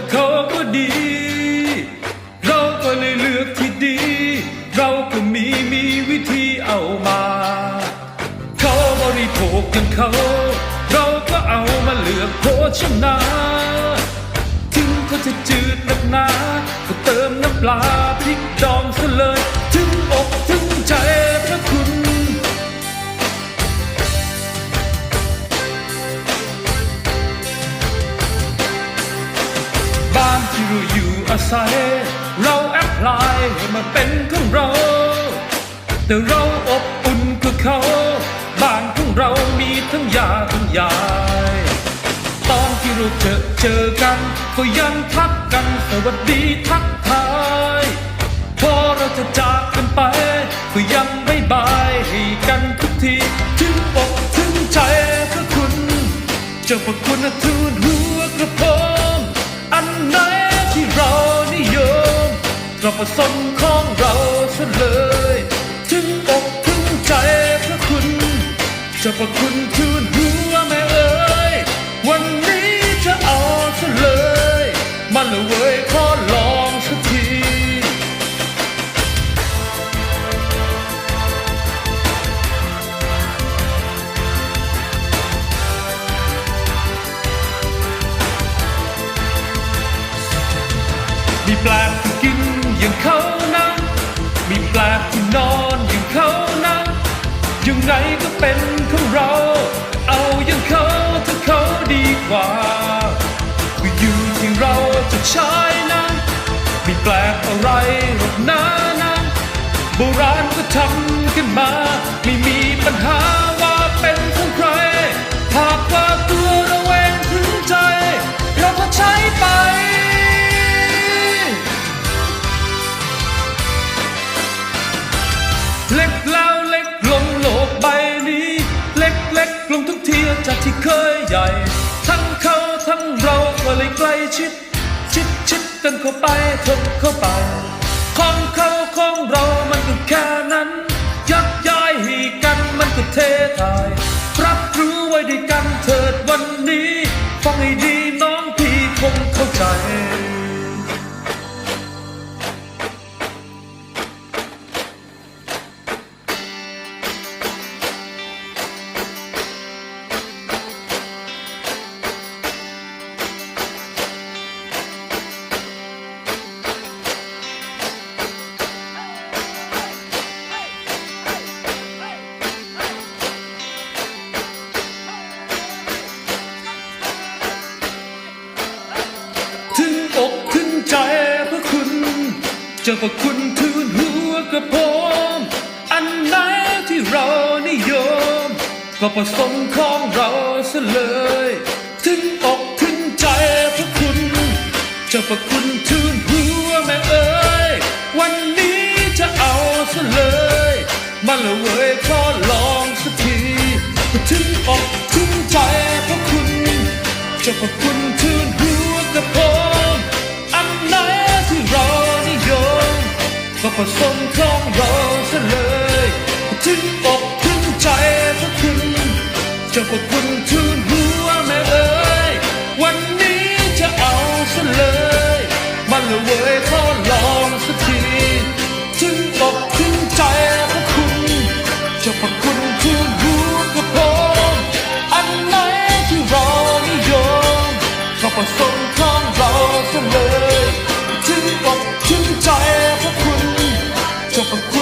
ว่าเขาก็ดี เราก็เลยเลือกที่ดี เราก็มีมีวิธีเอามา เขาบริโภคกันเขา เราก็เอามาเลือกโภชนาถึงเขาจะจืดนักหนา ก็เติมน้ำปลาพริกดองซะเลย ที่เราอยู่อาศัย เราแอพพลายให้มาเป็นของเรา แต่เราอบอุ่นกว่าเขา บ้านของเรามีทั้งยาทั้งยาย ตอนที่เราเจอเจอกัน ก็ยังทักกันสวัสดีทักทายพอเราจะจากกันไป ก็ยังไม่บายให้กันทุกที ถึงอกถึงใจพระคุณ เจ้าพระคุณทูล ผสมของเราซะเลย ถึงอกถึงใจพระคุณจ้าพระคุณทูลหัวแม่เอ๋ยวันนี้จะเอาซะเลย มันละเว้ยขอลองสักทีมีแปลก ยังไงก็เป็นของเรา เอาอย่างเขาถ้าเขาดีกว่าก็อยู่ที่เราจะใช้น้ำไม่แปลกอะไรหรอกนะนะโบราณก็ทำกันมา ไม่มีปัญหา ทบเข้าไป ของเขาของเรามันก็แค่นั้น ยักย้ายให้กันมันก็เททาย รับรู้ไว้ด้วยกันเถิดวันนี้ ฟังให้ดีน้องพี่คงเข้าใจ จ้าพระคุณทูลหัวกระผมอันไหนที่เรานิยม ก็ผสมของเราซะเลย ถึงอกถึงใจพระคุณเจ้าพระคุณทูลหัวแม่เอ๋ยวันนี้จะเอาซะเลยมันละเว้ยขอลองสักทีถึงอกถึงใจพระคุณเจ้าพระคุณทูลหัวกระผม สมท้องเราซะเลย ถึงอกถึงใจพระคุณจะพระคุณ 这份